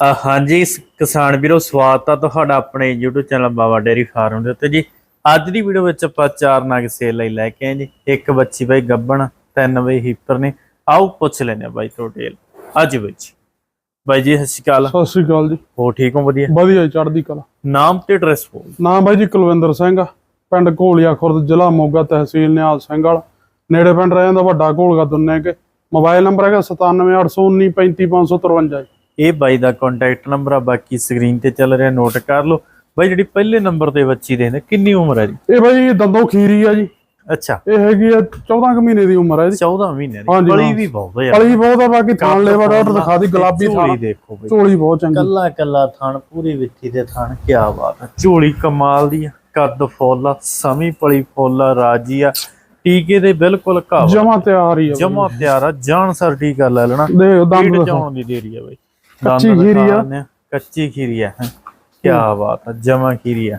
ਹਾਂਜੀ ਕਿਸਾਨ ਵੀਰੋ ਸਵਾਗਤ ਆ ਤੁਹਾਡਾ ਆਪਣੇ YouTube channel Baba dairy farm ਦੇ ਉੱਤੇ ਜੀ। ਅੱਜ ਦੀ ਵੀਡੀਓ ਵਿੱਚ ਆਪਾਂ ਚਾਰ ਨਗ ਸੇਲ ਲਈ ਲੈ ਕੇ ਆਏ ਜੀ। ਇੱਕ ਬੱਚੀ ਬਾਈ ਗੱਬਣ ਤਿੰਨ ਬਈ ਹੀਪਰ ਨੇ। ਆਓ ਪੁੱਛ ਲੈਨੇ ਆ ਬਾਈ ਤੋਂ ਡਿਟੇਲ ਅੱਜ ਵਿੱਚ ਬਾਈ ਜੀ ਸਤਿ ਸ਼੍ਰੀ ਅਕਾਲ। ਸਤਿ ਸ੍ਰੀ ਅਕਾਲ ਜੀ। ਹੋ ਠੀਕ ਹੋ? ਵਧੀਆ। ਵਧੀਆ ਜੀ, ਚੜ੍ਹਦੀ ਕਲਾ। ਨਾਮ ਤੇ ਐਡਰੈਸ ਬੋਲ ਨਾਮ ਬਾਈ ਜੀ ਕੁਲਵਿੰਦਰ ਸਿੰਘ ਪਿੰਡ ਘੋਲੀਆ ਖੁਰਦ ਜ਼ਿਲ੍ਹਾ ਮੋਗਾ ਤਹਿਸੀਲ ਨਿਹਾਲ ਸਿੰਘ ਵਾਲਾ। ਨੇੜੇ ਪਿੰਡ ਰਹਿ ਜਾਂਦਾ ਵੱਡਾ ਘੋਲਗਾ ਦੁੰਨੇ ਕੇ। ਮੋਬਾਈਲ ਨੰਬਰ ਹੈਗਾ 9781935553 ਜੀ। ਇਹ ਬਾਈ ਦਾ ਕੰਟੈਕਟ ਨੰਬਰ ਆ ਬਾਕੀ ਸਕਰੀਨ ਤੇ ਚੱਲ ਰਿਹਾ ਨੋਟ ਕਰ ਲਓ। ਬਾਈ ਜਿਹੜੀ ਪਹਿਲੇ ਨੰਬਰ ਤੇ ਬੱਚੀ ਦੇ ਨੇ ਕਿੰਨੀ ਉਮਰ ਹੈ ਜੀ? ਇਹ ਬਾਈ ਦੰਦੋਂ ਖੀਰੀ ਆ ਜੀ। ਅੱਛਾ। ਇਹ ਹੈਗੀ ਆ 14 ਕੁ ਮਹੀਨੇ ਦੀ ਉਮਰ ਹੈ ਇਹਦੀ 14 ਮਹੀਨੇ ਦੀ। ਹਾਂ। ਵੀ ਬਹੁਤ ਹੈ ਕਲੀ ਬਹੁਤ ਆ ਬਾਕੀ ਥਾਣ ਲੈਵਾ ਡਾਕਟਰ ਦਿਖਾ ਦੀ ਗੁਲਾਬੀ ਝੋਲੀ ਥਾਣ। ਦੇਖੋ ਬਈ। ਝੋਲੀ ਬਹੁਤ ਚੰਗੀ। ਕੱਲਾ ਕੱਲਾ ਥਣ ਪੂਰੀ ਵਿੱਥੀ ਦੇ ਥਣ ਕੀ ਬਾਤ ਹੈ ਝੋਲੀ ਕਮਾਲ ਦੀ ਆ ਕੱਦ ਫੁੱਲ ਆ ਸਮੀ ਪਲੀ ਫੁੱਲ ਆ ਰਾਜੀ ਆ। ਟੀਕੇ ਦੇ ਬਿਲਕੁਲ ਘਾਵ ਜਮਾ ਤਿਆਰ ਹੀ ਆ। ਜਮਾ ਪਿਆਰ ਆ ਜਾਨ ਸਰ ਟੀਕਾ ਲੈ ਲੈਣਾ। ਦੇਖ ਦੰਦ ਦੀ ਦੇਰੀ ਆ ਬਈ। ਕੱਚੀ ਖੀਰੀ ਆ। ਕੱਚੀ ਖੀਰੀ ਆ ਕੀ ਬਾਤ ਆ ਜਮਾ ਖੀਰੀ ਆ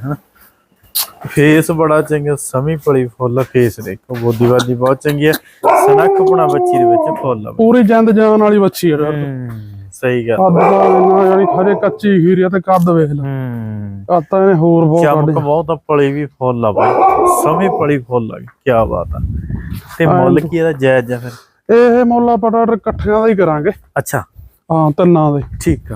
ਫੇਸ ਬੜਾ ਚੰਗਾ ਸਮੀ ਪਲੀ ਫੁੱਲ ਫੇਸ ਦੇਖੋ ਬੋਦੀਵਾਦੀ ਬਹੁਤ ਚੰਗੀ ਆ। ਸਨੱਖ ਬਣਾ ਬੱਚੀ ਦੇ ਵਿੱਚ ਫੁੱਲ। ਪੂਰੀ ਜਿੰਦ ਜਾਨ ਵਾਲੀ ਬੱਚੀ ਹਮ, ਸਹੀ ਗੱਲ। ਇੰਨਾ ਯਾਨੀ ਖਰੇ ਕੱਚੀ ਖੀਰੀ ਆ ਤੇ ਕੱਦ ਵੇਖ ਲੈ। ਹੂੰ। ਤਾਂ ਇਹਨੇ ਹੋਰ ਬਹੁਤ ਚਮਕ ਬਹੁਤ ਪਲੀ ਵੀ ਫੁੱਲ ਆ ਬਾਈ। ਸਮੀ ਪਲੀ ਫੁੱਲ ਆ ਕੀ ਬਾਤ ਆ। ਤੇ ਮੁੱਲ ਕੀ ਇਹਦਾ ਜਾਇਜ਼ ਆ ਫਿਰ? ਇਹ ਮੁੱਲ ਆਪਾਂ ਇਕੱਠਿਆਂ ਦਾ ਹੀ ਕਰਾਂਗੇ। ਅੱਛਾ। ਹਾਂ ਤਿੰਨਾਂ ਦੇ। ਠੀਕ ਆ।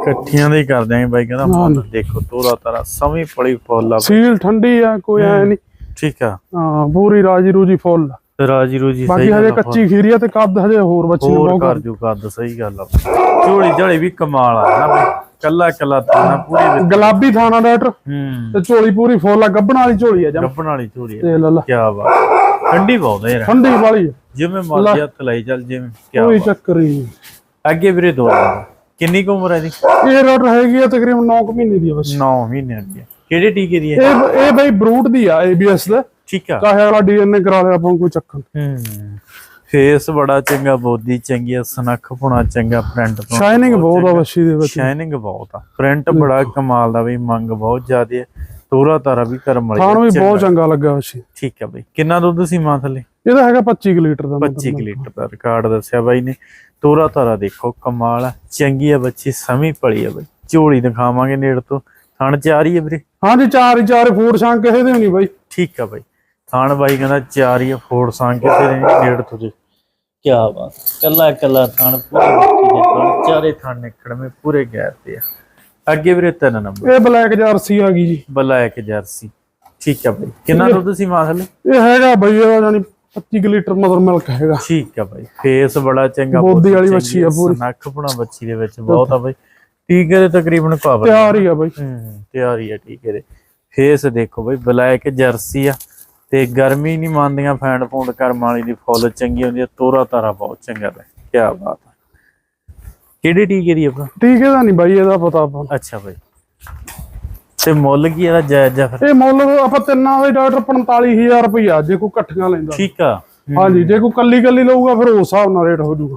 ਇਕੱਠੀਆਂ ਦੇ ਹੀ ਕਰ ਦਿਆਂਗੇ ਬਾਈ ਕਹਿੰਦਾ ਮੁੱਲ ਦੇਖੋ ਤੋਰਾ ਤਾਰਾ ਸਮੀ ਪਲੀ ਫੁੱਲ ਆ ਸੀਲ ਠੰਡੀ ਆ ਕੋਈ ਐ ਨਹੀਂ ਠੀਕ ਆ। ਹਾਂ ਪੂਰੀ ਰਾਜੀ ਰੂਜੀ ਫੁੱਲ। ਰਾਜੀ ਰੂਜੀ ਬਾਕੀ ਸਹੀ ਹਜੇ ਗੱਲ ਆ, ਕੱਚੀ ਖੀਰੀ ਆ ਤੇ ਕੱਦ ਹਜੇ ਹੋਰ ਬੱਚੀ ਨੂੰ ਬਹੁਤ ਕਰ ਜੂ ਕੱਦ ਸਹੀ ਗੱਲ ਆ ਝੋਲੀ ਝਾਲੀ ਵੀ ਕਮਾਲ ਆ ਨਾ ਬਾਈ। ਕੱਲਾ ਕੱਲਾ ਤਾਣਾ ਪੂਰੀ ਗੁਲਾਬੀ ਥਾਣਾ ਡਾਕਟਰ ਹੂੰ। ਤੇ ਝੋਲੀ ਪੂਰੀ ਫੁੱਲ ਆ ਗੱਬਣ ਵਾਲੀ ਝੋਲੀ ਆ ਜਮ। ਗੱਪਣ ਵਾਲੀ ਝੋਲੀ ਆ। ਤੇ ਲੱਲਾ ਕੀ ਬਾਤ ਠੰਡੀ ਬਹੁਤ ਹੈ ਯਾਰ। ਠੰਡੀ ਵਾਲੀ ਜਿਵੇਂ ਮਰਜ਼ੀ ਹੱਥ ਲਾਈ ਚੱਲ ਜਿਵੇਂ ਕੀ ਕੋਈ ਚੱਕਰ ਨਹੀਂ। ਅੱਗੇ ਵੀਰੇ ਦੋ। ਕਿੰਨੀ ਕੁ ਉਮਰ ਹੈ ਦੀ ਇਹ ਡਾਕਟਰ ਹੈਗੀ ਆ ਤਕਰੀਬਨ 9 ਮਹੀਨੇ ਦੀ ਆ ਬਸ। 9 ਮਹੀਨੇ ਦੀ ਕਿਹੜੇ ਟੀਕੇ ਦੀ ਹੈ? ਇਹ ਇਹ ਬਈ ਬਰੂਟ ਦੀ ਆ ABS ਦਾ। ਠੀਕ ਆ। ਚਾਹੇ ਵਾਲਾ ਡੀਐਨਏ ਕਰਾ ਲਿਆ ਆਪਾਂ ਕੋਈ ਚੱਕਰ। ਹੂੰ। ਫੇਸ ਬੜਾ ਚੰਗਾ ਬੋਦੀ ਚੰਗੀ ਆ ਸਨੱਖ ਪੁਣਾ ਚੰਗਾ ਪ੍ਰਿੰਟ ਤੋਂ ਸ਼ਾਈਨਿੰਗ ਬਹੁਤ ਆ ਬੱਚੀ ਦੇ ਵਿੱਚ। ਸ਼ਾਈਨਿੰਗ ਬਹੁਤ ਆ। ਪ੍ਰਿੰਟ ਬੜਾ ਕਮਾਲ ਦਾ ਵੀ ਮੰਗ ਬਹੁਤ ਜ਼ਿਆਦੀ ਹੈ ਤੋਰਾ ਤਾਰਾ ਵੀ ਕਰਮ ਵਾਲੀ ਖਾਣ ਵੀ। ਬਹੁਤ ਚੰਗਾ ਲੱਗਾ ਬੱਚੀ ਠੀਕ ਆ ਬਈ। ਕਿੰਨਾ ਦੁੱਧ ਸੀ ਮਾਂ ਥੱਲੇ? ਇਹਦਾ ਹੈਗਾ 25 ਕੁ ਲੀਟਰ ਦਾ 25 ਕੁ ਲੀਟਰ ਦਾ ਰਿਕਾਰਡ ਦੱਸਿਆ ਬਾਈ ਨੇ। ਤੋਰਾ ਤਾਰਾ ਦੇਖੋ ਕਮਾਲ ਆ। ਚੰਗੀ ਆ ਬੱਚੀ ਸਮੀ ਪਲੀ ਆ ਬਈ। ਝੋਲੀ ਦਿਖਾਵਾਂਗੇ ਨੇੜ ਤੋਂ। ਥਣ ਚਾਰ ਹੀ ਆ ਵੀਰੇ? ਹਾਂਜੀ ਚਾਰ ਹੀ ਚਾਰ ਫੂਡ ਸ਼ਾਂਕ ਕਿਸੇ ਦੇ ਨਹੀਂ ਬਾਈ। ਠੀਕ ਆ ਬਾਈ। ਥਾਣ ਬਾਈ ਕਹਿੰਦਾ ਚਾਰ ਹੀ ਆ, ਫੋੜ ਸਾਂ ਕੇ ਤੇਰੇ ਨੇੜ ਤੋਂ ਜੀ। ਕੀ ਬਾਤ। ਕੱਲਾ ਕੱਲਾ ਥਾਣ ਪੂਰੇ ਬੱਚੀ ਦੇ ਥਾਣ ਚਾਰੇ ਥਾਣ ਨਿਕੜਵੇਂ ਪੂਰੇ ਗੈਰ ਤੇ ਆ। ਅੱਗੇ ਵੀਰੇ ਤਿੰਨ ਨੰਬਰ। ਇਹ ਬਲੈਕ ਜਰਸੀ ਆ ਗਈ ਜੀ। ਬਲਾ ਇੱਕ ਜਰਸੀ। ਠੀਕ ਆ ਬਾਈ। ਕਿੰਨਾ ਦੁੱਧ ਸੀ ਮਾਂ ਥੱਲੇ ਇਹ ਹੈਗਾ ਬਈ ਜਾਨੀ 25 ਕੁ ਲੀਟਰ ਮਦਰ ਮਿਲਕ ਹੈਗਾ ਠੀਕ ਆ ਬਾਈ ਫੇਸ ਬੜਾ ਚੰਗਾ ਬੋਦੀ ਵਾਲੀ ਬੱਚੀ ਆ ਪੂਰੀ। ਨੱਕ ਪੁਣਾ ਬੱਚੀ ਦੇ ਵਿੱਚ ਬਹੁਤ ਆ ਬਾਈ ਟੀਕੇ ਦੇ ਤਕਰੀਬਨ ਕਵਰ ਤਿਆਰ ਹੀ ਆ ਬਾਈ ਹੂੰ ਤਿਆਰੀ ਆ ਟੀਕੇ ਦੇ ਫੇਸ ਦੇਖੋ ਬਾਈ ਬਲੈਕ ਜਰਸੀ ਆ ਤੇ ਗਰਮੀ ਨਹੀਂ ਮੰਨਦੀਆਂ ਫੈਂਡ ਫੂੰਡ ਕਰਮ ਵਾਲੀ ਦੀ ਫੁੱਲ ਚੰਗੀ ਹੁੰਦੀ ਆ ਤੋਰਾ ਤਾਰਾ ਬਹੁਤ ਚੰਗਾ ਹੈ ਕੀ ਬਾਤ ਆ ਕਿਹੜੀ ਟੀਕੇ ਦੀ ਆਪਣਾ ਠੀਕ ਹੈ ਦਾ ਨਹੀਂ ਬਾਈ ਇਹਦਾ ਪਤਾ ਆਪਾਂ। ਅੱਛਾ ਬਾਈ ਤੇ ਮੁੱਲ ਕੀ ਇਹਦਾ ਜਾਇਜ਼ ਜਾ ਫਿਰ ਇਹ ਮੁੱਲ ਆਪਾਂ ਤਿੰਨਾਂ ਦੇ ਡਾਕਟਰ 45000 ਰੁਪਈਆ ਜੇ ਕੋਈ ਇਕੱਠੀਆਂ ਲੈਂਦਾ। ਠੀਕ ਆ। ਹਾਂਜੀ ਜੇ ਕੋਈ ਕੱਲੀ ਕੱਲੀ ਲਊਗਾ ਫਿਰ ਉਸ ਹਿਸਾਬ ਨਾਲ ਰੇਟ ਹੋ ਜਾਊਗਾ।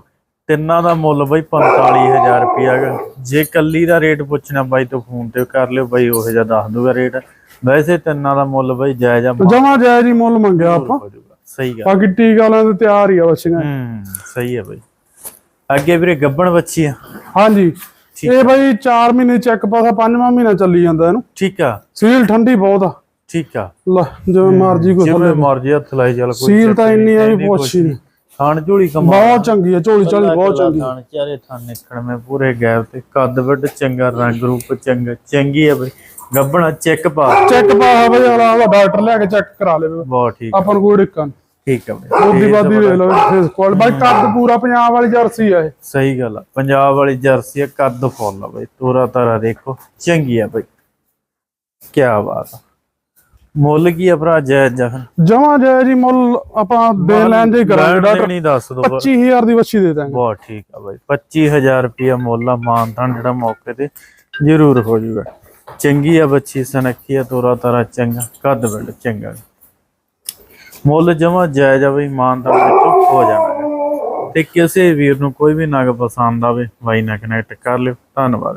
ਤਿੰਨਾਂ ਦਾ ਮੁੱਲ ਬਈ 45000 ਰੁਪਿਆ ਹੈਗਾ ਜੇ ਕੱਲੀ ਦਾ ਰੇਟ ਪੁੱਛਣਾ ਬਾਈ ਤੋਂ ਫੋਨ ਤੇ ਕਰ ਲਿਓ ਬਾਈ ਉਹ ਜਿਹਾ ਦੱਸ ਦੂਗਾ ਰੇਟ। ਵੈਸੇ ਤਿੰਨਾਂ ਦਾ ਮੁੱਲ ਬਈ ਜਾਇਜ਼ ਆ ਜਮਾ ਜਾਇਜ਼ ਹੀ ਮੁੱਲ ਮੰਗਿਆ ਆਪਾਂ। ਸਹੀ ਗੱਲ। ਬਾਕੀ ਟੀਕਾ ਲੈਣ ਦੇ ਤਿਆਰ ਹੀ ਆ ਬੱਚੀਆਂ। ਹੂੰ ਸਹੀ ਹੈ ਬਈ। ਅੱਗੇ ਵੀਰੇ ਗੱਬਣ ਬੱਚੀ ਆ। ਹਾਂਜੀ। ਇਹ ਬਾਈ 4 ਮਹੀਨੇ ਚੈੱਕ ਪਾਸਾ ਪੰਜਵਾਂ ਮਹੀਨਾ ਚੱਲੀ ਜਾਂਦਾ ਇਹਨੂੰ। ਠੀਕ ਆ। ਸੀਲ ਠੰਡੀ ਬਹੁਤ ਆ। ਠੀਕ ਆ। ਲੈ ਜਿਵੇਂ ਮਰਜ਼ੀ ਕੋਈ ਜਿਵੇਂ ਮਰਜ਼ੀ ਹੱਥ ਲਾਈ ਚੱਲ ਕੋਈ ਸੀਲ ਤਾਂ ਇੰਨੀ ਆ ਵੀ ਪੁੱਛ ਨਹੀਂ। ਖਾਣ ਝੋਲੀ ਕਮਾ ਬਹੁਤ ਚੰਗੀ ਆ ਝੋਲੀ ਝਾਲੀ ਬਹੁਤ ਚੰਗੀ ਖਾਣ ਚਾਰੇ ਥਾਂ ਨਿਕਣ ਮੈਂ ਪੂਰੇ ਗੈਰ ਤੇ ਕੱਦ ਵੱਡ ਚੰਗਾ ਰੰਗ ਰੂਪ ਚੰਗਾ ਚੰਗੀ ਆ ਬਈ। ਗੱਬਣਾ ਚੈੱਕ ਪਾ। ਚੈੱਕ ਪਾਸਾ ਬਈ ਉਹਦਾ ਡਾਕਟਰ ਲੈ ਕੇ ਚੈੱਕ ਕਰਾ ਲਵੇ। ਬਹੁਤ ਠੀਕ ਆਪਾਂ ਨੂੰ ਕੋਈ ਦਿੱਕਤ ਠੀਕ ਆ ਬਈ। ਬੋਦੀ ਬਾਦੀ ਵੇਖ ਲਓ ਫੇਸ ਕੋਲ ਬਾਈ ਕੱਦ ਪੂਰਾ ਪੰਜਾਬ ਵਾਲੀ ਜਰਸੀ ਆ ਇਹ। ਸਹੀ ਗੱਲ ਆ ਪੰਜਾਬ ਵਾਲੀ ਜਰਸੀ ਆ ਕੱਦ ਫੁੱਲ ਆ ਬਈ। ਤੋਰਾ ਤਾਰਾ ਦੇਖੋ ਚੰਗੀ ਆ ਬਈ। ਕੀ ਬਾਤ ਆ। ਮੁੱਲ ਕੀ ਆ ਭਰਾ ਜਾ ਫਿਰ ਜਮਾ ਜਾਇਜ਼ ਜੀ ਮੁੱਲ ਆਪਾਂ ਦੇ ਲੈਣ ਦੇ ਕਰਾਂਗੇ। ਡਾਕਟਰ ਨਹੀਂ ਦੱਸ ਦੋ 25000 ਦੀ ਵੱਛੀ ਦੇ ਦਾਂਗੇ। ਬਹੁਤ ਠੀਕ ਆ ਬਾਈ। 25000 ਰੁਪਿਆ ਮੁੱਲ ਆ ਮਾਨਤਾਨ ਜਿਹੜਾ ਮੌਕੇ ਤੇ ਜ਼ਰੂਰ ਹੋ ਜਾਊਗਾ ਚੰਗੀ ਆ ਬੱਚੀ ਸਨੱਖੀ ਆ ਤੋਰਾ ਤਾਰਾ ਚੰਗਾ ਕੱਦ ਵੱਡ ਚੰਗਾ। ਮੁੱਲ ਜਮਾ ਜਾਇਜ਼ ਆ ਬਈ ਮਾਨਤਾਨ ਵਿੱਚੋਂ ਹੋ ਜਾਣਾ ਗਾ। ਤੇ ਕਿਸੇ ਵੀਰ ਨੂੰ ਕੋਈ ਵੀ ਨਗ ਪਸੰਦ ਆਵੇ, ਬਾਈ ਨਾਲ ਕਨੈਕਟ ਕਰ ਲਿਓ ਧੰਨਵਾਦ